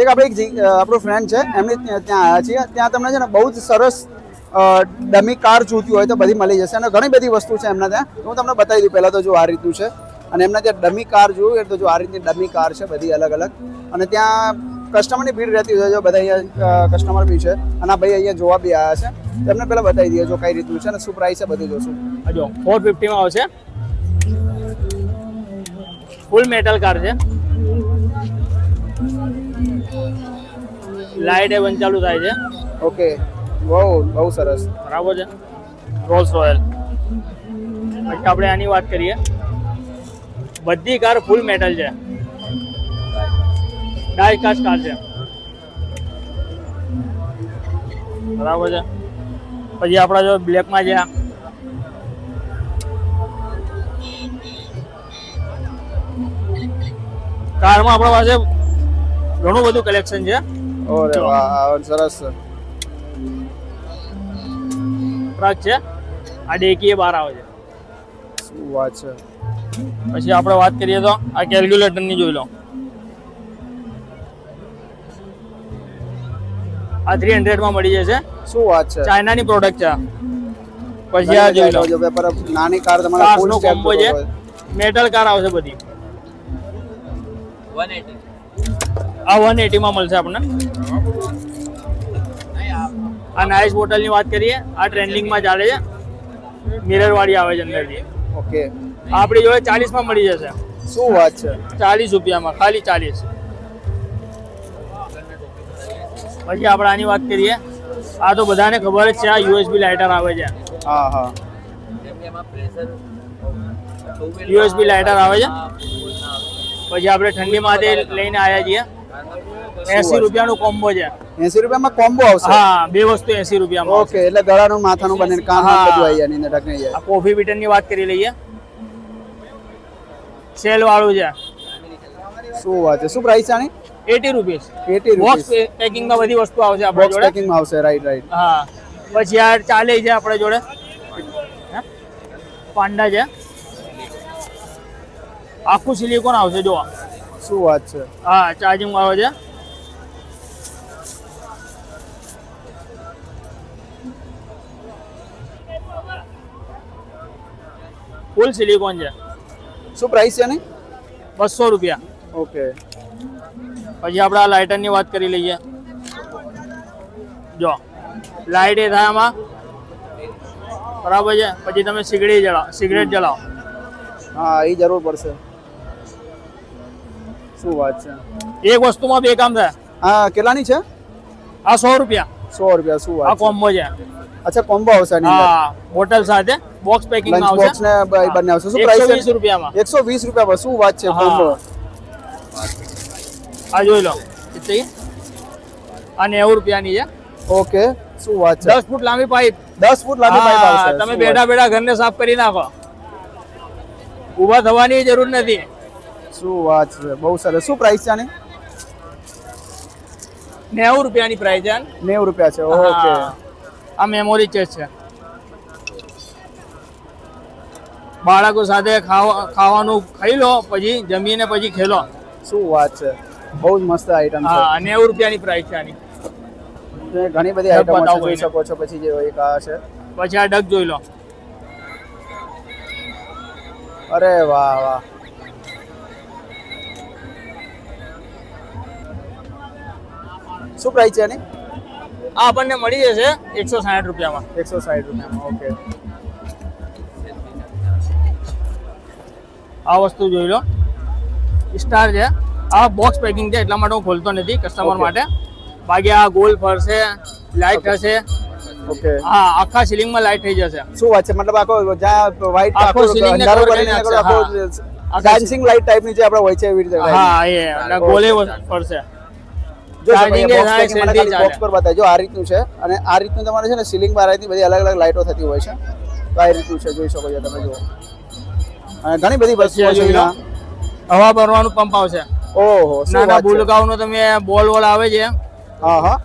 એક આપણે એક આપણો ફ્રેન્ડ છે એમની ત્યાં આવ્યા છીએ. ત્યાં તમને છે ને બહુ જ સરસ ડમી કાર જોતી હોય તો બધી મળી જશે. અને ઘણી બધી વસ્તુ છે એમના ત્યાં. હું તમને બતાવી દઉં, પહેલાં તો જો આ રીતનું છે. અને એમના ત્યાં ડમી કાર જોયું તો જો આ રીતની ડમી કાર છે, બધી અલગ અલગ. અને ત્યાં કસ્ટમરની ભીડ રહેતી હોય જો બધા અહીંયા કસ્ટમર બી છે. અને આ ભાઈ અહીંયા જોવા બી આવ્યા છે. એમને પહેલાં બતાવી દઈએ જો કઈ રીતનું છે અને શું પ્રાઇસ છે બધું જોશું. હજુ ફોર ફિફ્ટીમાં આવશે. ફૂલ મેટલ કાર છે. લાઇટ એ બંધ ચાલુ થાય છે. ઓકે. બહુ બહુ સરસ. બરાબર છે. રોલ્સ રોયલ પછી આપણે આની વાત કરીએ. બધી કાર ફૂલ મેટલ છે. ડાય કાસ્ટ કાર છે. બરાબર છે. પછી આપણા જો બ્લેકમાં છે કારમાં આપણા પાસે ઘણું બધું કલેક્શન છે. ઓરે વાહ આ સરસ. છે? આ બહાર આવે છે. શું વાત છે. પછી આપણે વાત કરીએ તો આ કેલ્ક્યુલેટરની જોઈ લો. આ થ્રી હંડ્રેડમાં મળી જશે. શું વાત છે. ચાઇનાની પ્રોડક્ટ છે પછી આ જોઈ લો. પેપર નાની કાર તમારા ફૂલ કોમ્બો છે. મેટલ કાર આવશે બધી. આ વન એટીમાં મળશે આપણને. આ નાઇસ બોટલની વાત કરીએ આ ટ્રેન્ડિંગમાં ચાલે છે. મિરર વાળી આવે છે અંદરથી. ઓકે. આ આપણી જોડે ચાલીસમાં મળી જશે. શું વાત છે? ચાલીસ રૂપિયામાં ખાલી ચાલીસ. પછી આપણે આની વાત કરીએ. આ તો બધાને ખબર જ છે આ યુએસબી લાઇટર આવે છે. હા હા. યુએસબી લાઇટર આવે છે. પછી આપણે ઠંડીમાંથી લઈને આવ્યા છીએ. એસી રૂપિયાનું કોમ્બો છે. એસી રૂપિયામાં કોમ્બો આવશે? હા બે વસ્તુ એસી રૂપિયામાં ઓકે એટલે ગળાનું માથાનું બને કામ બધું આવી જાય ને ઢકને જાય. કોફી બીટરની વાત કરી લઈએ. સેલ વાળું છે. શું વાત છે? શું પ્રાઇસ છે આની? Eighty rupees. એટી બોક્સ પેકિંગમાં બધી વસ્તુ આવશે આપણે બોક્સ જોડે. પેકિંગમાં આવશે રાઈટ રાઈટ હા. પછી આ ચાલે છે આપણે જોડે. પાંડા છે. આખું સિલિકોન આવશે જો શું વાત છે? હા ચાર્જિંગ આવે છે. ફૂલ સિલિકોન છે. શું પ્રાઇસ છે એની? બસો રૂપિયા. ઓકે. પછી આપણે આ લાઇટરની વાત કરી લઈએ. જો લાઇટ એ થાય આમાં. બરાબર છે? પછી તમે સિગરેટ જલાવો સિગરેટ જલાવો. હા એ જરૂર પડશે. શું વાત છે? એક વસ્તુમાં બે કામ થાય. હા કેટલાની છે? આ સો રૂપિયા. સો રૂપિયા શું વાત આ કોમ્બો છે. અચ્છા કોમ્બો આવશે હા હોટલ સાથે બોક્સ પેકિંગ બોક્સ ને બંને આવશે. શું પ્રાઇસ વીસ રૂપિયામાં. એકસો વીસ રૂપિયા શું વાત છે કોમ્બો? આ જોઈ લો. કેટલી? આ નેવું રૂપિયાની છે. ઓકે શું વાત છે? દસ ફૂટ લાંબી પાઇપ. દસ ફૂટ લાંબી પાઇપ આવશે. તમે બેડા બેઠા બેઠા ઘરને સાફ કરી નાખો. ઊભા થવાની જરૂર નથી. શું વાત છે? બહુ સરસ. શું પ્રાઇસ છે આની? નેવું રૂપિયાની પ્રાઇસ છે નેવું રૂપિયા છે. ઓકે. આ મેમોરી ચેસ છે. બાળકો સાથે ખાવા ખાવાનું ખાઈ લો પછી જમીને પછી ખેલો. શું વાત છે? બહુ જ મસ્ત આઈટમ છે. હા નેવું રૂપિયાની પ્રાઇસ છે આની. ઘણી બધી આઈટમો જોઈ શકો છો પછી જે એક આ છે. પછી આ ડગ જોઈ લો. અરે વાહ વાહ. શું પ્રાઇસ છે એની? આ આપણને મળી જશે એકસો સાઠ રૂપિયામાં. એકસો સાઠ રૂપિયામાં ઓકે આ વસ્તુ જોઈ લો. સ્ટાર છે. આ બોક્સ પેકિંગ છે એટલા માટે હું ખોલતો નથી કસ્ટમર માટે. બાકી આ ગોલ ફરશે લાઇટ હશે. ઓકે હા આખા સીલિંગમાં લાઇટ થઈ જશે. શું વાત છે? મતલબ આખો જ્યાં વ્હાઈટ આખો ceiling ને કરીને આખો ડાન્સિંગ લાઇટ ટાઈપની જે આપણે હોય છે એવી રીતે હા એ અને ગોલે ફરશે બોક્સ પર બતાવજો આ રીતનું છે અને આ રીતનું તમારે છે ને સીલિંગ બાર રીતની બધી અલગ અલગ લાઇટો થતી હોય છે. તો આ રીતનું છે જોઈ શકો છો તમે જુઓ. અને ઘણી બધી વસ્તુઓ છે. હવા ભરવાનું પંપ આવશે. ઓહો નાના છે. તમે બોલ વોલ આવે છે. હા હા.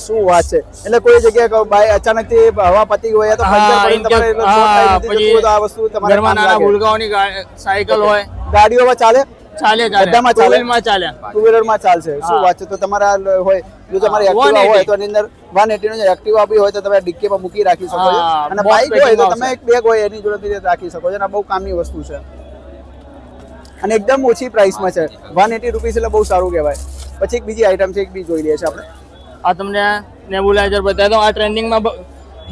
શું વાત છે. એટલે કોઈ જગ્યાએ બાય અચાનકથી હવા પતી હોય તો તમારે આ વસ્તુ તમારે ઘરમાં નાના ભૂલકાઓની સાયકલ હોય. ગાડીઓમાં ચાલે? ચાલે ચાલે. બધામાં ચાલે? માં ચાલે. ટુ વ્હીલરમાં ચાલશે. શું વાત છે? તો તમારા હોય જો તમારી એક્ટિવા હોય તો એની અંદર વન એટી એક્ટિવા બી હોય તો તમે ડિક્કીમાં મૂકી રાખી શકો છો. અને બાઇક હોય તો તમે એક બેગ હોય એની જોડે રાખી શકો છો. અને આ બહુ કામની વસ્તુ છે. અને એકદમ ઓછી પ્રાઇસમાં છે. વન એટી રૂપીસ એટલે બહુ સારું કહેવાય. પછી એક બીજી આઈટમ છે એક બી જોઈ લઈએ છીએ આપણે. આ તમને નેબુલાઇઝર બતાવી દઉં. આ ટ્રેન્ડિંગમાં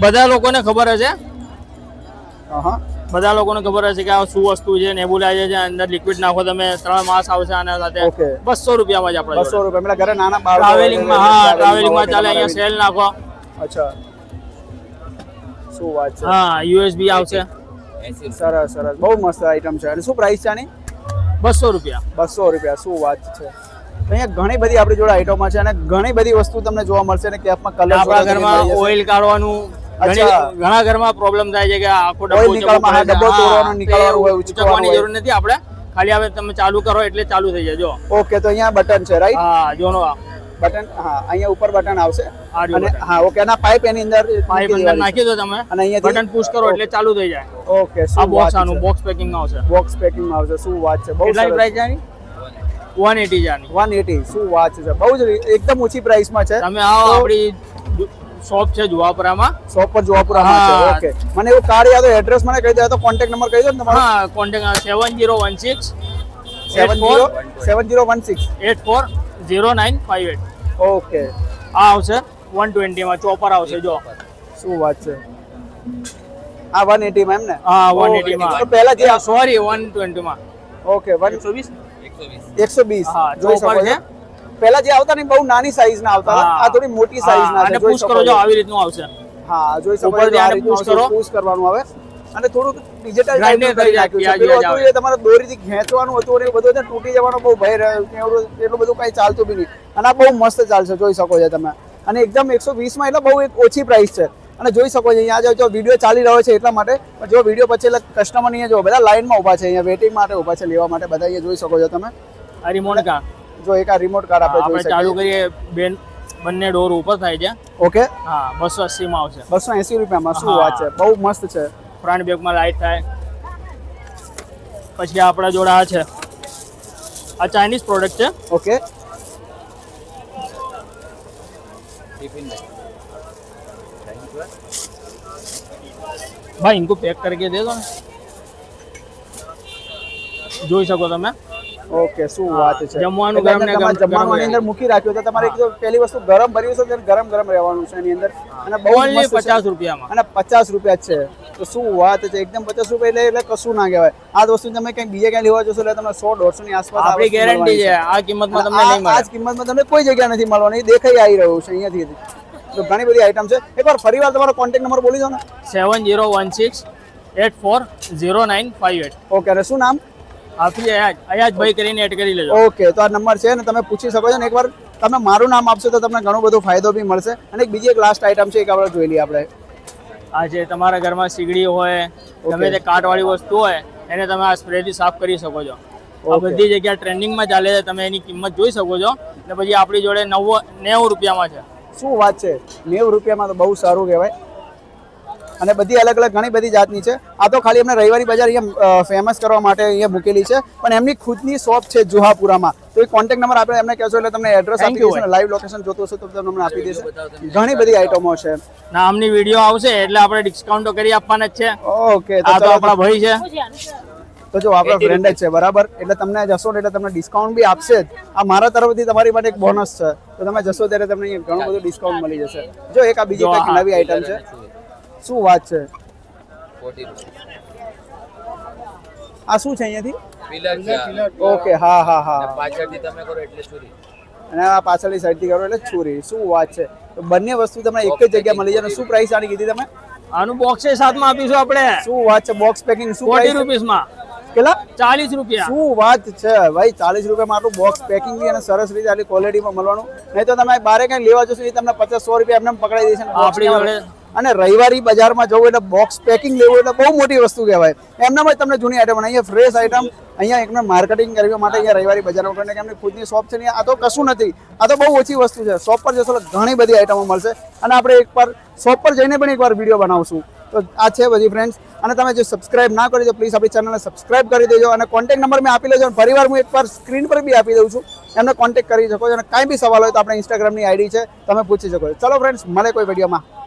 બધા લોકોને ખબર હશે? હા. બધા લોકોને ખબર હશે કે આ શું વસ્તુ છે નેબુલાઇઝર છે અંદર લિક્વિડ નાખો તમે ત્રણ માસ આવશે આના સાથે. બસો રૂપિયામાં જ આપણે બસો રૂપિયા. ઘરે નાના ટ્રાવેલિંગમાં હા ટ્રાવેલિંગમાં ચાલે અહીંયા સેલ નાખો. અચ્છા. શું વાત છે? હા યુએસબી આવશે. સરસ સરસ. બહુ મસ્ત આઈટમ છે. અને શું પ્રાઇસ છે આની? બસો રૂપિયા. બસો રૂપિયા. શું વાત છે. અહીંયા ઘણી બધી આપણી જોડે આઈટમો છે અને ઘણી બધી વસ્તુ તમને જોવા મળશે અને કેફમાં કલર આપણા ઘરમાં ઓઇલ કાઢવાનું ઘણી ઘરમાં પ્રોબ્લેમ થાય છે કે આખો ડબ્બો નીકળવામાં, ડબ્બો તોડવાનો, નીકળવાનું હોય, ઉચકવાની જરૂર નથી આપણે. ખાલી હવે તમે ચાલુ કરો એટલે ચાલુ થઈ જાય જો. ઓકે તો અહીંયા બટન છે રાઈટ હા જોનો બટન હા અહીંયા ઉપર બટન આવશે. અને હા ઓકે ના પાઇપ એની અંદર પાઇપ અંદર નાખી દો તમે. અને અહીંયા બટન પુશ કરો એટલે ચાલુ થઈ જાય. ઓકે આ બોક્સ આનું બોક્સ પેકિંગ આવશે. બોક્સ પેકિંગ આવશે શું વાત છે. બહુ સરસ. પ્રાઇસ છે આની? વન એટી જાની વન એટી શું વાત છે બહુ જ એકદમ ઓછી પ્રાઇસમાં છે. તમે આવો આપણી શોપ છે જુવાપુરામાં. શોપ પર જુવાપુરામાં છે ઓકે. મને એવું કાર્ડ યાદ હોય એડ્રેસ મને કહી દો તો કોન્ટેક્ટ નંબર કહી દો ને તમારો. હા contact seven zero one six seven zero seven zero one six eight four zero nine five eight okay આ આવશે વન ટ્વેન્ટીમાં ચોપર આવશે જો. શું વાત છે? આ વન એટીમાં એમ ને? હા વન. એટીમાં તો પહેલા જે સોરી વન ટ્વેન્ટીમાં ઓકે વન એકસો વીસ. એકસો બીસ હા, જોઈ શકો છે. પહેલા જે આવતા ને બહુ નાની સાઈઝ ના આવતા આ થોડી મોટી સાઈઝ ના અને પુશ કરો જો આવી રીતનું આવશે. હા જોઈ શકો છો. આ પુશ કરો. પુશ કરવાનું આવે અને થોડુંક ડિજિટલ Grinding કરી નાખ્યું છે. પેલું હતું એ તમારે દોરીથી ખેંચવાનું હતું અને બધું એટલે તૂટી જવાનો બહુ ભય રહ્યો એટલું બધું કઈ ચાલતું બી નહીં. અને આ બહુ મસ્ત ચાલશે જોઈ શકો છો તમે. અને એકદમ એકસો વીસમાં એટલે બહુ એક ઓછી પ્રાઇસ છે. અને જોઈ શકો છો અહીંયા જો- વીડિયો ચાલી રહ્યો છે એટલા માટે. પણ જો વીડિયો પછી એટલે કસ્ટમર અહીંયા જો બધા લાઈનમાં ઊભા છે અહીંયા વેટિંગ માટે ઊભા છે લેવા માટે બધા અહીંયા જોઈ શકો છો તમે. કા? જો એક આ રિમોટ કાર આપણે જોઈ શકીએ. ચાલુ કરીએ બેન બંને ડોર ઉપર થાય છે. ઓકે. હા બસો એસી માં આવશે. બસો એસી રૂપિયામાં શું વાત છે? બહુ મસ્ત છે. ફ્રન્ટ બેગમાં લાઇટ થાય. પછી આપણા જોડે આ છે. આ ચાઇનીઝ પ્રોડક્ટ છે. ઓકે. ભાઈ ઇनको પેક કરકે દે દો ને. જોઈ શકો તમે. ઓકે શું વાત છે? જમવાનું ગરમ ને ગરમ જમવાનું અંદર મૂકી રાખ્યું તો તમારે એક પહેલી વસ્તુ ગરમ ભર્યું છે ગરમ ગરમ રહેવાનું છે એની અંદર. અને બહુ ઓનલી મસ્ત છે. પચાસ રૂપિયામાં. અને પચાસ રૂપિયા છે. તો શું વાત છે? એકદમ પચાસ રૂપિયા એટલે એટલે કશું ના કહેવાય. આ વસ્તુ તમે કંઈક બીજે ક્યાં લેવા જશો એટલે તમને 100 150 ની આસપાસ આપણી ગેરંટી છે. આ કિંમતમાં તમને નહીં મળે. આ કિંમતમાં તમને કોઈ જગ્યા નથી મળવાની. એ દેખાઈ આવી રહ્યું છે અહીંયાથી. તો ઘણી બધી આઈટમ છે. એકવાર ફરી વાર તમારો કોન્ટેક્ટ નંબર બોલી દો ને. Seven zero one six eight four zero nine five eight. Okay અને શું નામ? આપી અયાજ અયાજભાઈ કરીને એડ કરી લેજો. ઓકે તો આ નંબર છે ને તમે પૂછી શકો છો ને એકવાર. તમે મારું નામ આપશો તો તમને ઘણો બધો ફાયદો બી મળશે. અને એક બીજી એક લાસ્ટ આઈટમ છે એક આપણે જોઈ લઈએ આપણે. આ છે તમારા ઘરમાં સીગડી હોય ગમે તે કાટવાળી વસ્તુ હોય એને તમે આ સ્પ્રેથી સાફ કરી શકો છો. આ બધી જગ્યા ટ્રેન્ડિંગમાં ચાલે છે તમે એની કિંમત જોઈ શકો છો. ને પછી આપણી જોડે નવ નેવું રૂપિયામાં છે. શું વાત છે? નેવું રૂપિયામાં તો બહુ સારું કહેવાય. અને બધી અલગ અલગ ઘણી બધી જાતની છે. આ તો ખાલી એમને રવિવારી બજાર અહીંયા ફેમસ કરવા માટે અહીંયા મૂકેલી છે. પણ એમની ખુદની શોપ છે જુહાપુરામાં. તો એ કોન્ટેક્ટ નંબર આપણે એમને કહેશો એટલે તમને એડ્રેસ આપી દઈશું લાઈવ લોકેશન જોતું હશે તો તમને આપી દેશે ઘણી બધી આઈટમો છે. નામની વીડિયો આવશે એટલે આપણે ડિસ્કાઉન્ટ કરી આપવાના જ છે. ઓકે તો આ તો આપણા ભાઈ છે. તો જો આપણા ફ્રેન્ડ જ છે બરાબર? એટલે તમને જશો ને એટલે તમને ડિસ્કાઉન્ટ બી આપશે જ. આ મારા તરફથી તમારી માટે એક બોનસ છે. તો તમે જશો ત્યારે તમને ઘણું બધું ડિસ્કાઉન્ટ મળી જશે. જો એક આ બીજી. નવી આઈટમ છે. શું વાત છે? આ શું છે અહીંયાથી? ઓકે હા હા હા. પાછળથી તમે કરો એટલે છુરી. અને આ પાછળની સાઈડથી કરો એટલે છુરી. શું વાત છે? તો બંને વસ્તુ તમને એક જ જગ્યાએ મળી જાય શું પ્રાઇસ આની કીધી તમે? આનું બોક્સ એ સાથમાં આપીશું આપણે. શું વાત છે? બોક્સ પેકિંગ શું ફોર્ટી રૂપીસમાં કેટલા? ચાલીસ રૂપિયા. શું વાત છે? ભાઈ ચાલીસ રૂપિયામાં આટલું બોક્સ પેકિંગ અને સરસ રીતે આટલી ક્વોલિટીમાં મળવાનું. નહીં તો તમે બારે કઈ લેવા જશો એ તમને પચાસ સો રૂપિયા એમને પકડાઈ દેશે આપણી અને રવિવારી બજારમાં જવું એટલે બોક્સ પેકિંગ લેવું એટલે બહુ મોટી વસ્તુ કહેવાય. એમનામાં તમને જૂની આઈટમ અહીંયા ફ્રેશ આઈટમ અહીંયા એકને માર્કેટિંગ કરવા માટે અહીંયા રવિવારી બજારમાં કરીને કે એમની ખુદની શોપ છે ને આ તો કશું નથી. આ તો બહુ ઓછી વસ્તુ છે. શોપ પર જશો ઘણી બધી આઈટમો મળશે. અને આપણે એકવાર શોપ પર જઈને પણ એકવાર વીડિયો બનાવશું. તો આ છે બધી ફ્રેન્ડ્સ અને તમે જો સબસ્ક્રાઇબ ના કરી દો પ્લીઝ આપણી ચેનલને સબસ્ક્રાઇબ કરી દેજો. અને કોન્ટેક્ટ નંબર મેં આપી લેજો અને ફરીવાર હું એકવાર સ્ક્રીન પર બી આપી દઉં છું. એમને કોન્ટેક્ટ કરી શકો છો. અને કાંઈ બી સવાલ હોય તો આપણે ઇન્સ્ટાગ્રામની આઈડી છે, તમે પૂછી શકો છો. ચલો ફ્રેન્ડ્સ મળે કોઈ વિડીયોમાં